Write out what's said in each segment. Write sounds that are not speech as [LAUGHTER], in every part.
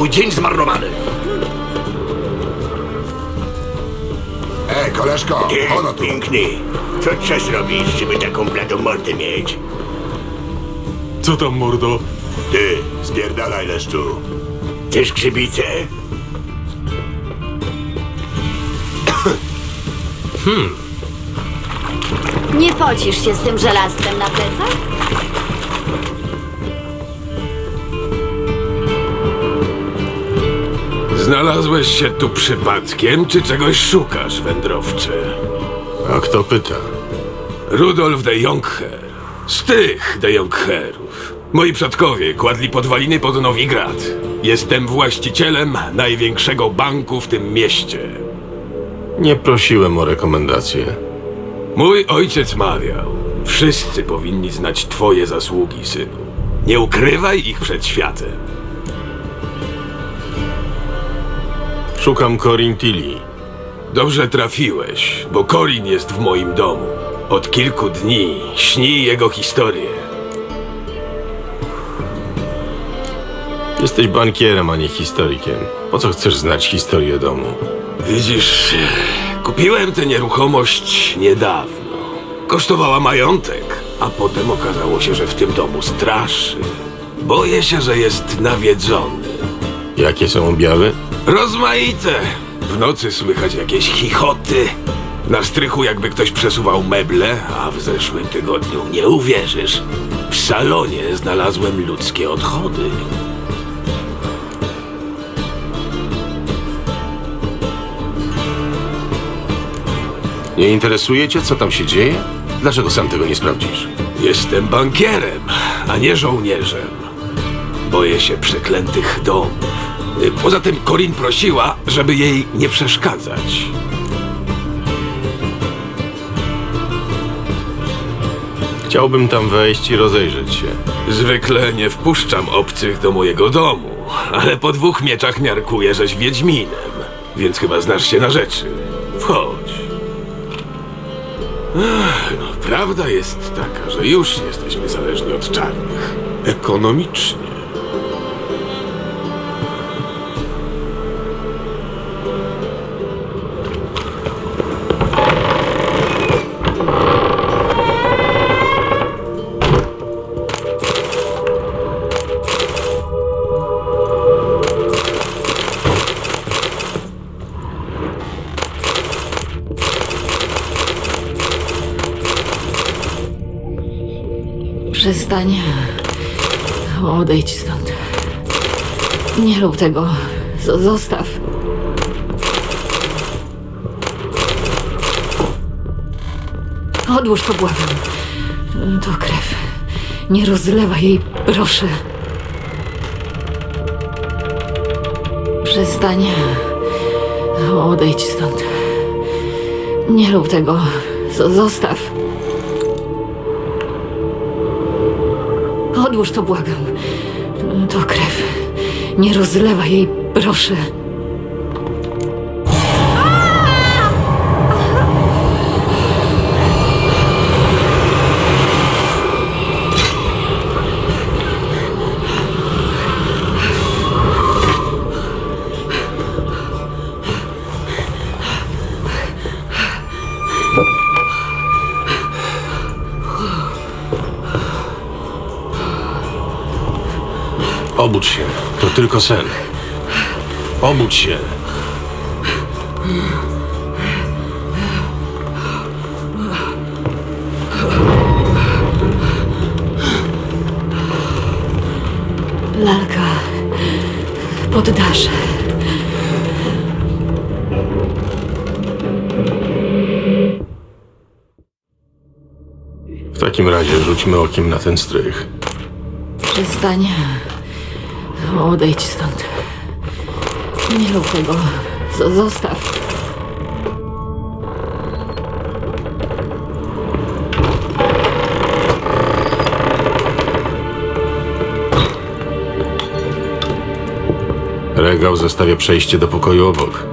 Mój dzień zmarnowany. Ej, koleżko, Ty, ono tu. piękny. Co trzeba zrobić, żeby taką bladą mordę mieć? Co tam, mordo? Ty, spierdalaj leszczu. Chcesz grzybicę? Nie pocisz się z tym żelastwem na plecach? Znalazłeś się tu przypadkiem, czy czegoś szukasz, wędrowcze? A kto pyta? Rudolf de Jongher. Z tych de Jongherów. Moi przodkowie kładli podwaliny pod Nowigrad. Jestem właścicielem największego banku w tym mieście. Nie prosiłem o rekomendację. Mój ojciec mawiał, wszyscy powinni znać twoje zasługi, synu. Nie ukrywaj ich przed światem. Szukam Corin Tilly. Dobrze trafiłeś, bo Corin jest w moim domu. Od kilku dni śni jego historię. Jesteś bankierem, a nie historykiem. Po co chcesz znać historię domu? Widzisz, kupiłem tę nieruchomość niedawno. Kosztowała majątek, a potem okazało się, że w tym domu straszy. Boję się, że jest nawiedzony. Jakie są objawy? Rozmaite. W nocy słychać jakieś chichoty. Na strychu jakby ktoś przesuwał meble, a w zeszłym tygodniu nie uwierzysz. W salonie znalazłem ludzkie odchody. Nie interesuje cię, co tam się dzieje? Dlaczego sam tego nie sprawdzisz? Jestem bankierem, a nie żołnierzem. Boję się przeklętych domów. Poza tym Corin prosiła, żeby jej nie przeszkadzać. Chciałbym tam wejść i rozejrzeć się. Zwykle nie wpuszczam obcych do mojego domu, ale po dwóch mieczach miarkuję, żeś Wiedźminem, więc chyba znasz się na rzeczy. Wchodź. Ach, no, prawda jest taka, że już jesteśmy zależni od czarnych. Ekonomicznie. Odejdź stąd. Nie rób tego. Z- zostaw. Odłóż to, błagam. To krew. Nie rozlewaj jej, proszę. Przestań. Odejdź stąd. Nie rób tego. Z- zostaw. Odłóż to, błagam. Nie rozlewaj jej, proszę. Obudź się. To tylko sen. Obudź się. Lalka. Poddasz. W takim razie rzućmy okiem na ten strych. Przestań. Odejdź stąd. Nie rób tego. Z- zostaw. Regał zostawia przejście do pokoju obok.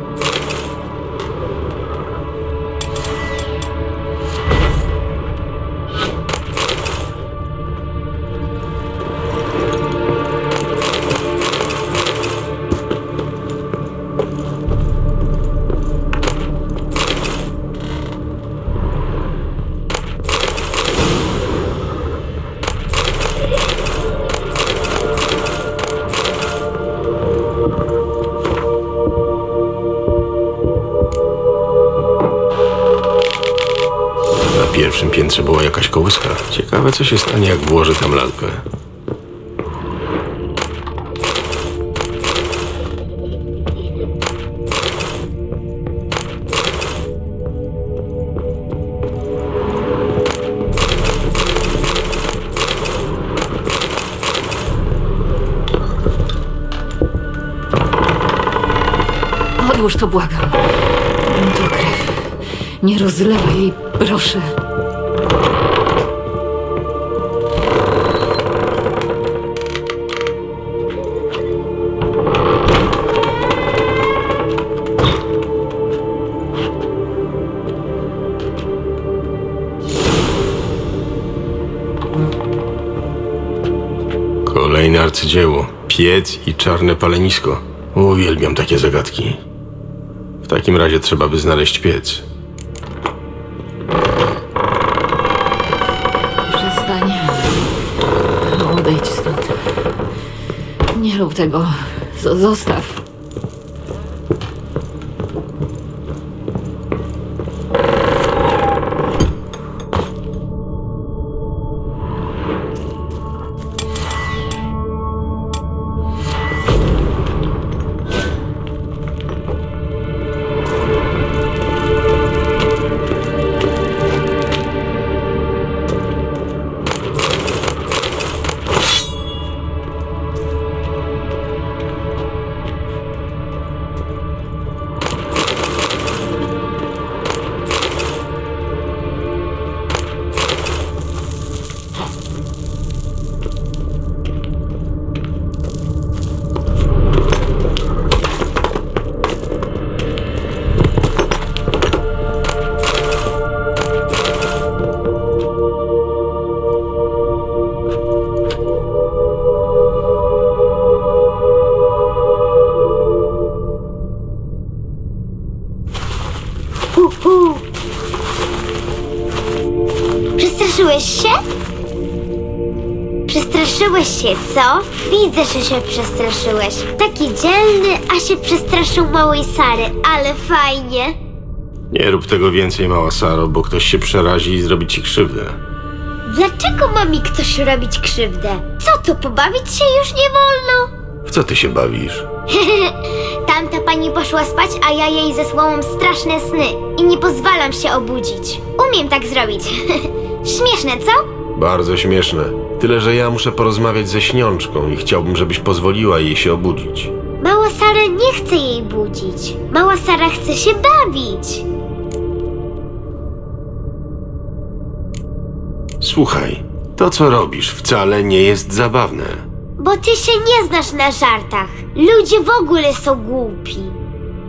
Pierwszym piętrze była jakaś kołyska. Ciekawe, co się stanie, jak włożę tam lalkę. Odłóż to, błagam. To krew. Nie rozlewaj jej, proszę. Kolejne arcydzieło. Piec i czarne palenisko. Uwielbiam takie zagadki. W takim razie trzeba by znaleźć piec. Przestań. Odejdź stąd. Nie rób tego. Z- zostaw. Widzę, że się przestraszyłeś. Taki dzielny, a się przestraszył małej Sary, ale fajnie. Nie rób tego więcej, mała Saro, bo ktoś się przerazi i zrobi ci krzywdę. Dlaczego ma mi ktoś robić krzywdę? Co to, pobawić się już nie wolno? W co ty się bawisz? [LAUGHS] Tamta pani poszła spać, a ja jej zesłałam straszne sny i nie pozwalam się obudzić. Umiem tak zrobić. [LAUGHS] Śmieszne, co? Bardzo śmieszne. Tyle, że ja muszę porozmawiać ze śniączką i chciałbym, żebyś pozwoliła jej się obudzić. Mała Sara nie chce jej budzić. Mała Sara chce się bawić. Słuchaj, to co robisz wcale nie jest zabawne. Bo ty się nie znasz na żartach. Ludzie w ogóle są głupi.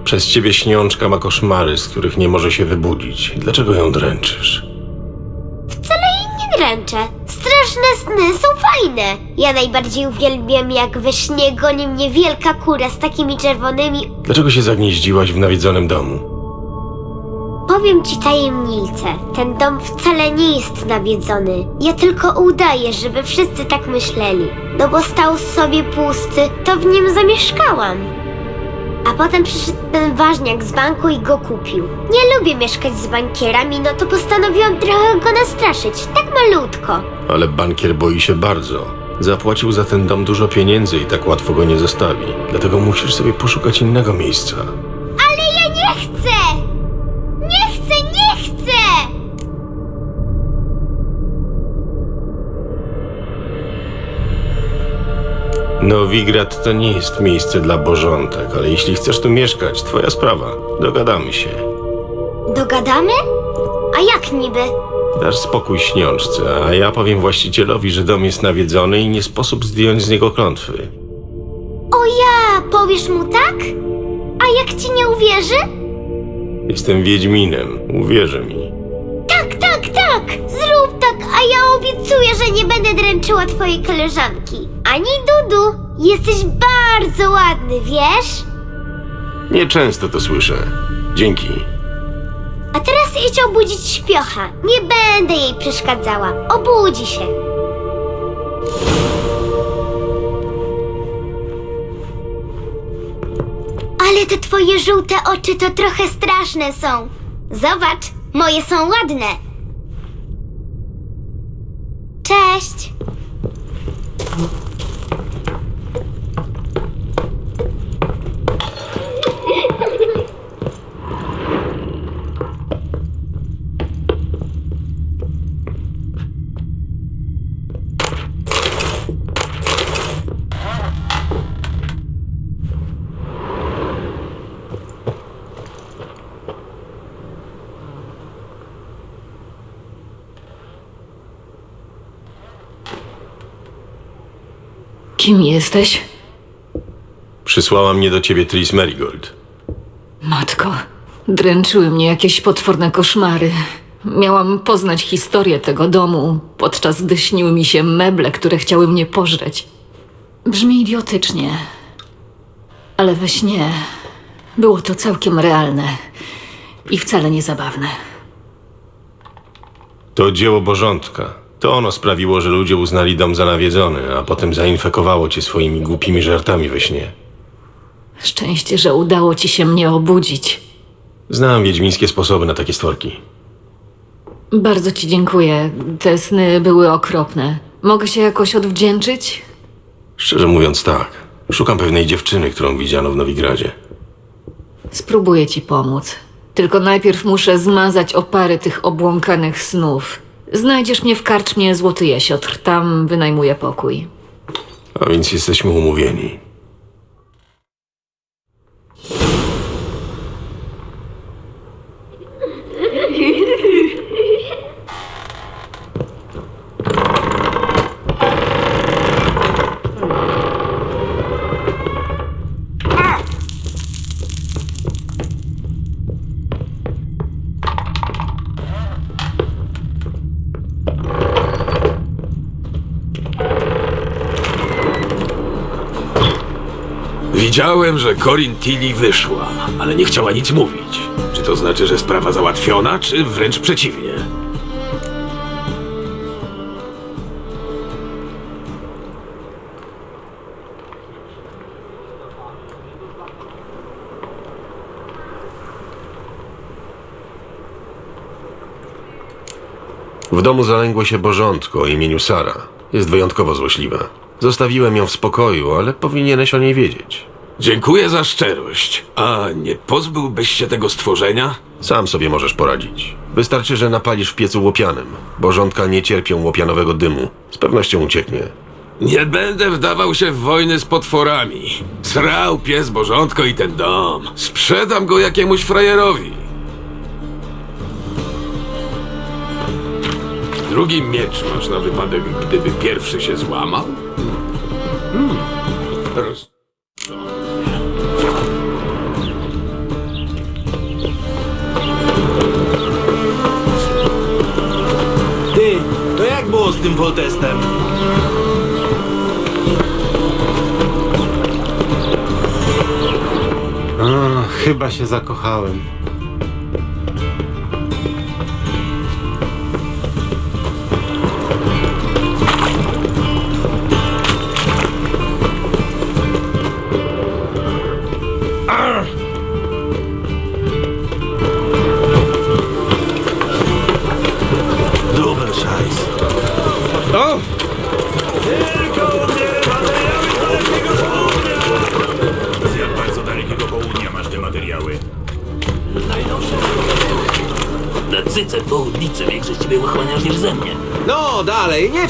Przez ciebie śniączka ma koszmary, z których nie może się wybudzić. Dlaczego ją dręczysz? Dręczę. Straszne sny są fajne. Ja najbardziej uwielbiam, jak we śnie goni mnie wielka kura z takimi czerwonymi Dlaczego się zagnieździłaś w nawiedzonym domu? Powiem ci tajemnicę. Ten dom wcale nie jest nawiedzony. Ja tylko udaję, żeby wszyscy tak myśleli. No bo stał sobie pusty, to w nim zamieszkałam. Potem przyszedł ten ważniak z banku i go kupił. Nie lubię mieszkać z bankierami, no to postanowiłam trochę go nastraszyć. Tak malutko. Ale bankier boi się bardzo. Zapłacił za ten dom dużo pieniędzy i tak łatwo go nie zostawi. Dlatego musisz sobie poszukać innego miejsca. Nowigrad to nie jest miejsce dla bożątek, ale jeśli chcesz tu mieszkać, twoja sprawa. Dogadamy się. Dogadamy? A jak niby? Dasz spokój śniączce, a ja powiem właścicielowi, że dom jest nawiedzony i nie sposób zdjąć z niego klątwy. O ja, powiesz mu tak? A jak ci nie uwierzy? Jestem Wiedźminem, uwierzy mi. Tak! Zrób tak, a ja obiecuję, że nie będę dręczyła twojej koleżanki. Ani Dudu, jesteś bardzo ładny, wiesz? Nieczęsto to słyszę. Dzięki. A teraz idź obudzić śpiocha. Nie będę jej przeszkadzała. Obudzi się. Ale te twoje żółte oczy to trochę straszne są. Zobacz, moje są ładne. Cześć! Kim jesteś? Przysłała mnie do ciebie Tris Marigold. Matko, dręczyły mnie jakieś potworne koszmary. Miałam poznać historię tego domu, podczas gdy śniły mi się meble, które chciały mnie pożreć. Brzmi idiotycznie, ale we śnie było to całkiem realne i wcale nie zabawne. To dzieło Bożątka. To ono sprawiło, że ludzie uznali dom za nawiedzony, a potem zainfekowało cię swoimi głupimi żartami we śnie. Szczęście, że udało ci się mnie obudzić. Znam wiedźmińskie sposoby na takie stworki. Bardzo ci dziękuję. Te sny były okropne. Mogę się jakoś odwdzięczyć? Szczerze mówiąc tak. Szukam pewnej dziewczyny, którą widziano w Nowigradzie. Spróbuję ci pomóc. Tylko najpierw muszę zmazać opary tych obłąkanych snów. Znajdziesz mnie w karczmie Złoty Jesiotr. Tam wynajmuję pokój. A więc jesteśmy umówieni. Widziałem, że Corin Tilly wyszła, ale nie chciała nic mówić. Czy to znaczy, że sprawa załatwiona, czy wręcz przeciwnie? W domu zalęgło się Bożątko o imieniu Sara. Jest wyjątkowo złośliwa. Zostawiłem ją w spokoju, ale powinieneś o niej wiedzieć. Dziękuję za szczerość. A nie pozbyłbyś się tego stworzenia? Sam sobie możesz poradzić. Wystarczy, że napalisz w piecu łopianem. Bożątka nie cierpią łopianowego dymu. Z pewnością ucieknie. Nie będę wdawał się w wojny z potworami. Srał pies Bożątko i ten dom. Sprzedam go jakiemuś frajerowi. Drugi miecz masz na wypadek, gdyby pierwszy się złamał? Hmm. Roz... tym Voltestem? A, chyba się zakochałem.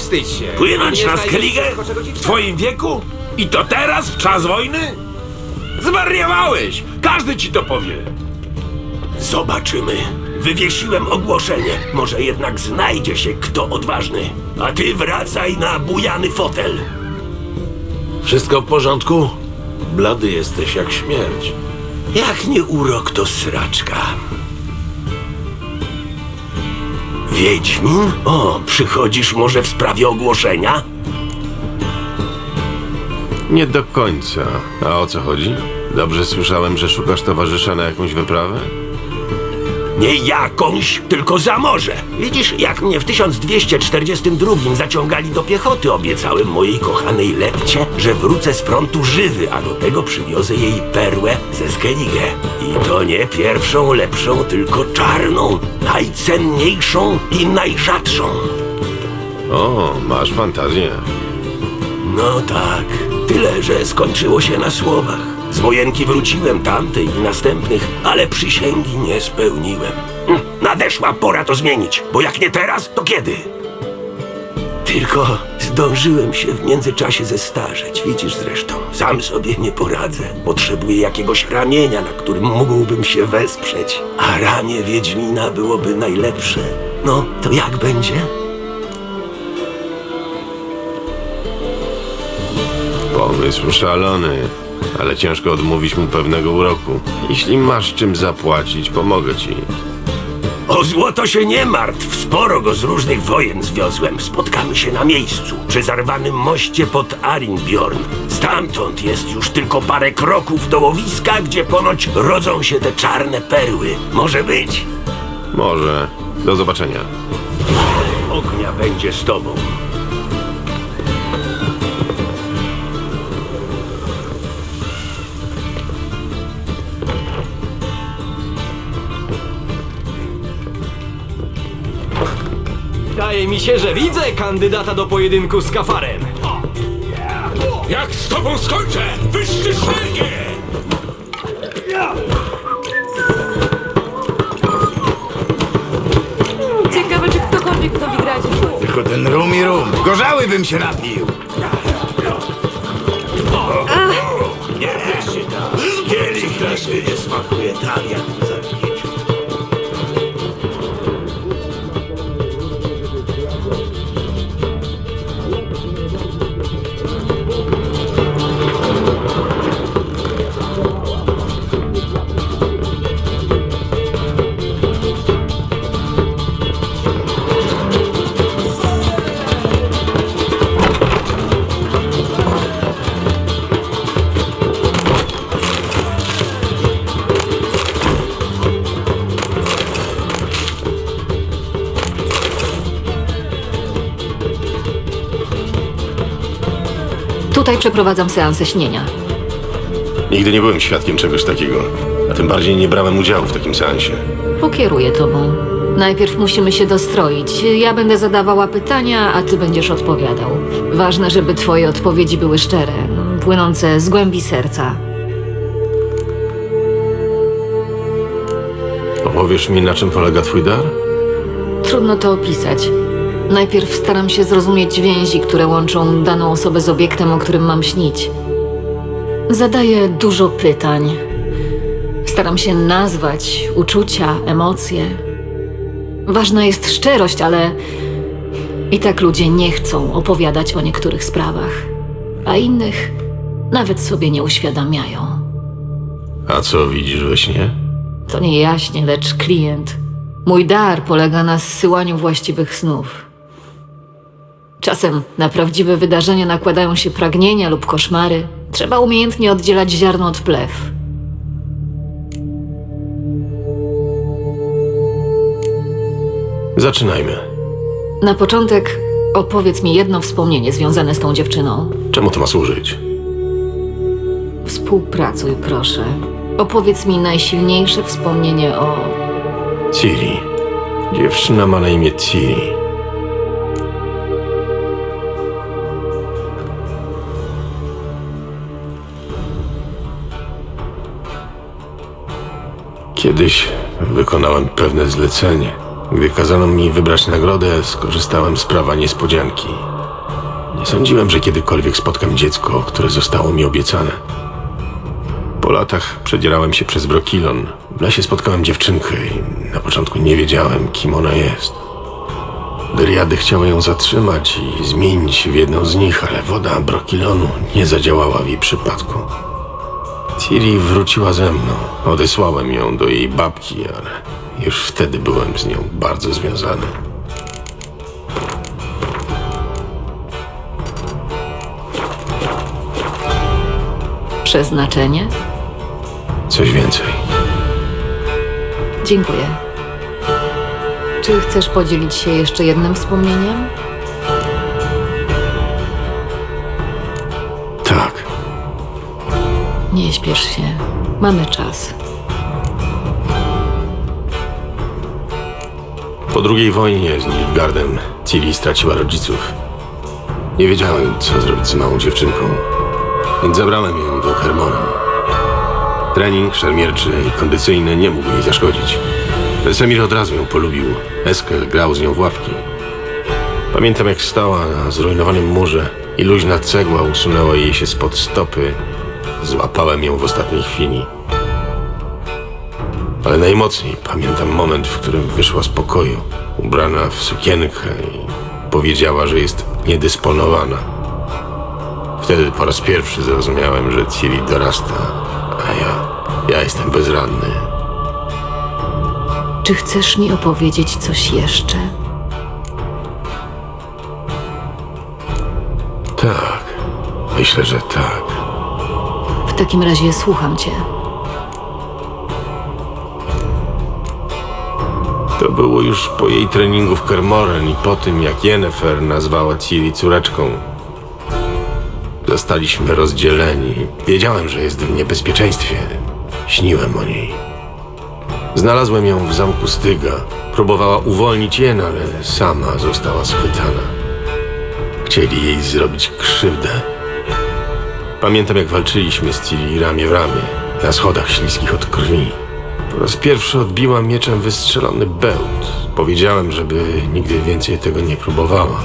Wstydź się. Płynąć Nie na znajdziesz Skellige? wszystko, czego ci W trzeba. twoim wieku? I to teraz, w czas wojny? Zwariowałeś! Każdy ci to powie. Zobaczymy. Wywiesiłem ogłoszenie. Może jednak znajdzie się kto odważny. A ty wracaj na bujany fotel. Wszystko w porządku? Blady jesteś jak śmierć. Jak nie urok, to sraczka. Wiedźmin? O, przychodzisz może w sprawie ogłoszenia? Nie do końca. A o co chodzi? Dobrze słyszałem, że szukasz towarzysza na jakąś wyprawę? Nie jakąś, tylko za morze. Widzisz, jak mnie w 1242 zaciągali do piechoty, obiecałem mojej kochanej Letcie, że wrócę z frontu żywy, a do tego przywiozę jej perłę ze Skellige. I to nie pierwszą, lepszą, tylko czarną, najcenniejszą i najrzadszą. O, masz fantazję. No tak, tyle, że skończyło się na słowach. Z wojenki wróciłem tamtej i następnych, ale przysięgi nie spełniłem. Hm, Nadeszła pora to zmienić, bo jak nie teraz, to kiedy? Tylko zdążyłem się w międzyczasie zestarzeć, widzisz zresztą. Sam sobie nie poradzę. Potrzebuję jakiegoś ramienia, na którym mógłbym się wesprzeć. A ramię Wiedźmina byłoby najlepsze. No, to jak będzie? Pomysł szalony, ale ciężko odmówić mu pewnego uroku. Jeśli masz czym zapłacić, pomogę ci. O złoto się nie martw, sporo go z różnych wojen zwiozłem. Spotkamy się na miejscu, przy zarwanym moście pod Arinbjorn. Stamtąd jest już tylko parę kroków do łowiska, gdzie ponoć rodzą się te czarne perły. Może być? Może. Do zobaczenia. Ognia będzie z tobą. Wydaje mi się, że widzę kandydata do pojedynku z kafarem. Jak z tobą skończę, wyszczy szergie! Ciekawe, czy ktokolwiek w Nowigradzie Tylko ten rum i rum. Gorzały bym się napił. Kielich naszych nie smakuje tak, jak. Tutaj przeprowadzam seansę śnienia. Nigdy nie byłem świadkiem czegoś takiego, a tym bardziej nie brałem udziału w takim seansie. Pokieruję tobą. Najpierw musimy się dostroić. Ja będę zadawała pytania, a ty będziesz odpowiadał. Ważne, żeby twoje odpowiedzi były szczere, płynące z głębi serca. Opowiesz mi, na czym polega twój dar? Trudno to opisać. Najpierw staram się zrozumieć więzi, które łączą daną osobę z obiektem, o którym mam śnić. Zadaję dużo pytań. Staram się nazwać uczucia, emocje. Ważna jest szczerość, ale i tak ludzie nie chcą opowiadać o niektórych sprawach, a innych nawet sobie nie uświadamiają. A co widzisz we śnie? To nie jaśnie, lecz klient. Mój dar polega na zsyłaniu właściwych snów. Czasem na prawdziwe wydarzenia nakładają się pragnienia lub koszmary. Trzeba umiejętnie oddzielać ziarno od plew. Zaczynajmy. Na początek opowiedz mi jedno wspomnienie związane z tą dziewczyną. Czemu to ma służyć? Współpracuj, proszę. Opowiedz mi najsilniejsze wspomnienie o. Ciri. Dziewczyna ma na imię Ciri. Kiedyś wykonałem pewne zlecenie. Gdy kazano mi wybrać nagrodę, skorzystałem z prawa niespodzianki. Nie sądziłem, że kiedykolwiek spotkam dziecko, które zostało mi obiecane. Po latach przedzierałem się przez Brokilon. W lesie spotkałem dziewczynkę i na początku nie wiedziałem, kim ona jest. Dryady chciały ją zatrzymać i zmienić w jedną z nich, ale woda Brokilonu nie zadziałała w jej przypadku. Ciri wróciła ze mną. Odesłałem ją do jej babki, ale już wtedy byłem z nią bardzo związany. Przeznaczenie? Coś więcej. Dziękuję. Czy chcesz podzielić się jeszcze jednym wspomnieniem? Nie śpiesz się. Mamy czas. Po drugiej wojnie z Nilfgaardem Ciri straciła rodziców. Nie wiedziałem, co zrobić z małą dziewczynką, więc zabrałem ją do Hermona. Trening szermierczy i kondycyjny nie mógł jej zaszkodzić. Wesemir od razu ją polubił. Eskel grał z nią w łapki. Pamiętam, jak stała na zrujnowanym murze i luźna cegła usunęła jej się spod stopy. Złapałem ją w ostatniej chwili. Ale najmocniej pamiętam moment, w którym wyszła z pokoju, ubrana w sukienkę i powiedziała, że jest niedysponowana. Wtedy po raz pierwszy zrozumiałem, że Ciri dorasta, a ja, ja jestem bezradny. Czy chcesz mi opowiedzieć coś jeszcze? Tak, myślę, że tak. Takim razie słucham cię. To było już po jej treningu w Kermoren i po tym, jak Yennefer nazwała Ciri córeczką. Zostaliśmy rozdzieleni. Wiedziałem, że jest w niebezpieczeństwie. Śniłem o niej. Znalazłem ją w zamku Styga. Próbowała uwolnić Jen, ale sama została schwytana. Chcieli jej zrobić krzywdę. Pamiętam, jak walczyliśmy z Ciri ramię w ramię, na schodach śliskich od krwi. Po raz pierwszy odbiła mieczem wystrzelony bełt. Powiedziałem, żeby nigdy więcej tego nie próbowała.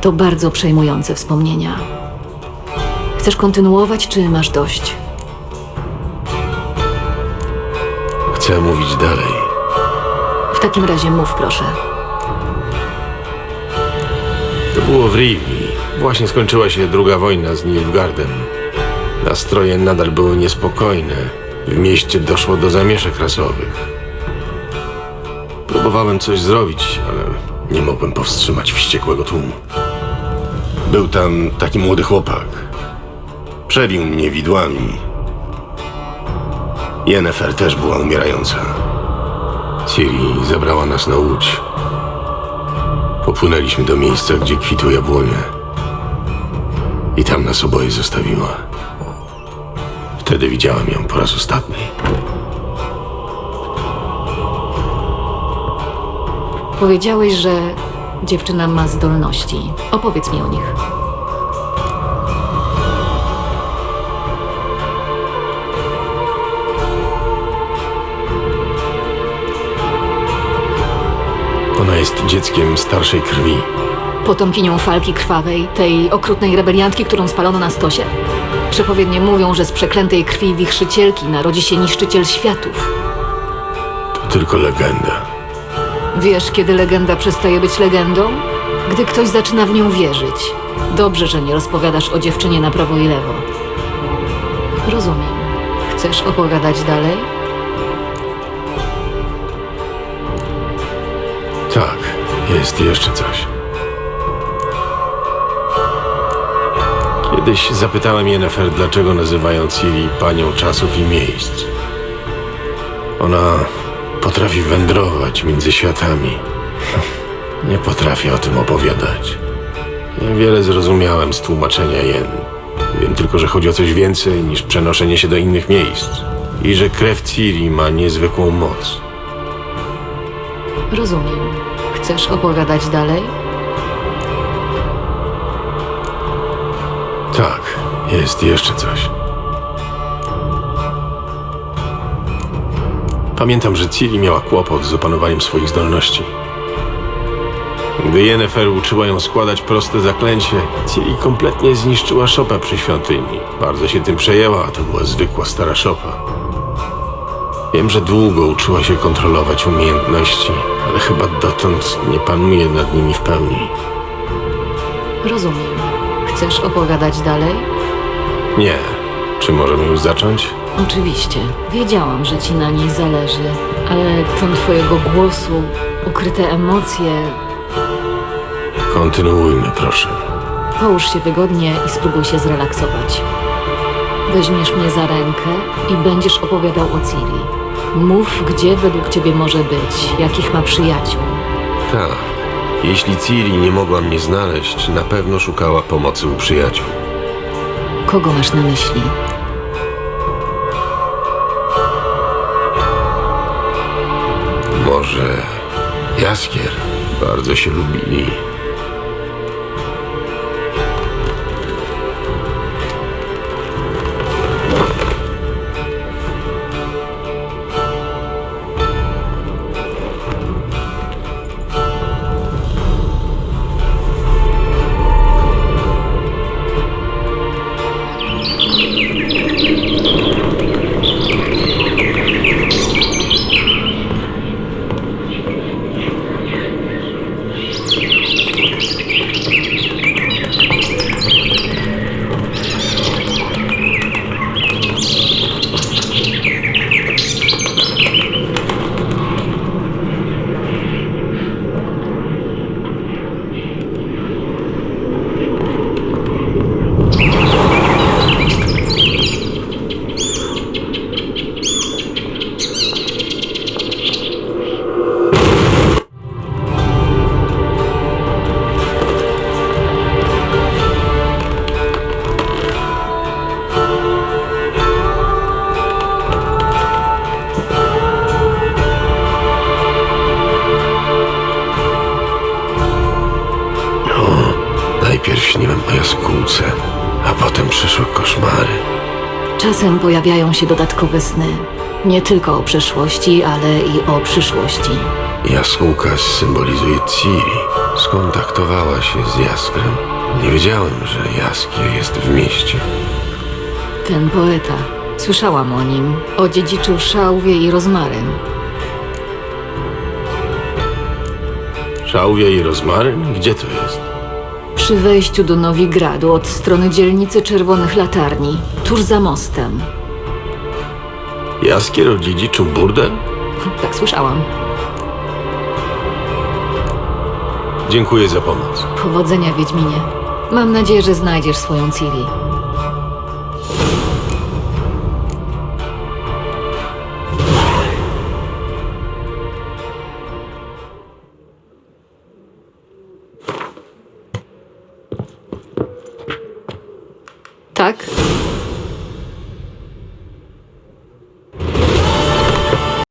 To bardzo przejmujące wspomnienia. Chcesz kontynuować, czy masz dość? Chcę mówić dalej. W takim razie mów, proszę. To było w Rivi. Właśnie skończyła się druga wojna z Nilfgaardem. Nastroje nadal były niespokojne. W mieście doszło do zamieszek rasowych. Próbowałem coś zrobić, ale nie mogłem powstrzymać wściekłego tłumu. Był tam taki młody chłopak. Przebił mnie widłami. Yennefer też była umierająca. Ciri zabrała nas na łódź. Popłynęliśmy do miejsca, gdzie kwitły jabłonie. I tam nas oboje zostawiła. Wtedy widziałem ją po raz ostatni. Powiedziałeś, że dziewczyna ma zdolności. Opowiedz mi o nich. Ona jest dzieckiem starszej krwi. Potomkinią falki krwawej, tej okrutnej rebeliantki, którą spalono na stosie? Przepowiednie mówią, że z przeklętej krwi wichrzycielki narodzi się niszczyciel światów. To tylko legenda. Wiesz, kiedy legenda przestaje być legendą? Gdy ktoś zaczyna w nią wierzyć. Dobrze, że nie rozpowiadasz o dziewczynie na prawo i lewo. Rozumiem. Chcesz opowiadać dalej? Tak, jest jeszcze coś. Kiedyś zapytałem Yennefer, dlaczego nazywają Ciri panią czasów i miejsc. Ona potrafi wędrować między światami. [LAUGHS] Nie potrafię o tym opowiadać. Niewiele zrozumiałem z tłumaczenia Jen. Wiem tylko, że chodzi o coś więcej niż przenoszenie się do innych miejsc. I że krew Ciri ma niezwykłą moc. Rozumiem. Chcesz opowiadać dalej? Jest jeszcze coś. Pamiętam, że Ciri miała kłopot z opanowaniem swoich zdolności. Gdy Yennefer uczyła ją składać proste zaklęcie, Ciri kompletnie zniszczyła szopę przy świątyni. Bardzo się tym przejęła, to była zwykła stara szopa. Wiem, że długo uczyła się kontrolować umiejętności, ale chyba dotąd nie panuje nad nimi w pełni. Rozumiem. Chcesz opowiadać dalej? Nie. Czy możemy już zacząć? Oczywiście. Wiedziałam, że ci na niej zależy, ale ton twojego głosu, ukryte emocje. Kontynuujmy, proszę. Połóż się wygodnie i spróbuj się zrelaksować. Weźmiesz mnie za rękę i będziesz opowiadał o Ciri. Mów, gdzie według ciebie może być, jakich ma przyjaciół. Tak. Jeśli Ciri nie mogła mnie znaleźć, na pewno szukała pomocy u przyjaciół. Kogo masz na myśli? Może Jaskier. Bardzo się lubili. Czasem pojawiają się dodatkowe sny. Nie tylko o przeszłości, ale i o przyszłości. Jaskółka symbolizuje Ciri. Skontaktowała się z Jaskrem. Nie wiedziałem, że Jaskier jest w mieście. Ten poeta. Słyszałam o nim, o dziedziczu szałwie i rozmaryn. Szałwia i rozmaryn? Gdzie to jest? Przy wejściu do Nowigradu od strony dzielnicy Czerwonych Latarni, tuż za mostem. Jaskier o dziedziczu burdel? Tak słyszałam. Dziękuję za pomoc. Powodzenia, Wiedźminie. Mam nadzieję, że znajdziesz swoją Ciri.